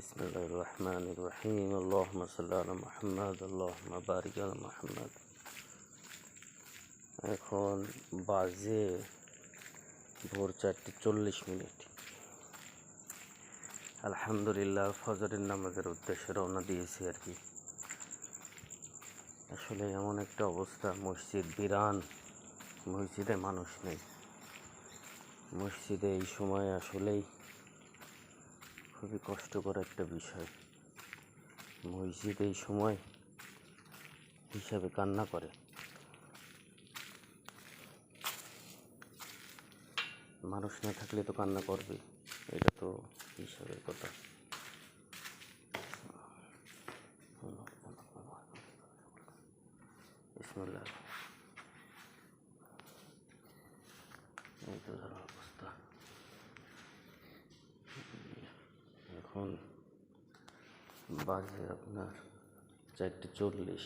بسم الله الرحمن الرحيم اللهم صل على محمد اللهم بارك على محمد এখন বাজে ভোর চারটে চল্লিশ মিনিট আলহামদুলিল্লাহ ফজরের নামাজের উদ্দেশ্যে রওনা দিয়েছি আর কি আসলে এমন একটা অবস্থা মসজিদ বিরান মসজিদে মানুষ নেই মসজিদে এই সময় আসলেই খুবই কষ্টকর একটা বিষয়। মসজিদ এই সময় হিসাবে কান্না করে। মানুষ না থাকলে তো কান্না করবে, এটা তো হিসাবের কথা। বিসমুল্লাহ। এই তো ধরো অবস্থা এখন বাজে আপনার চারটে চল্লিশ।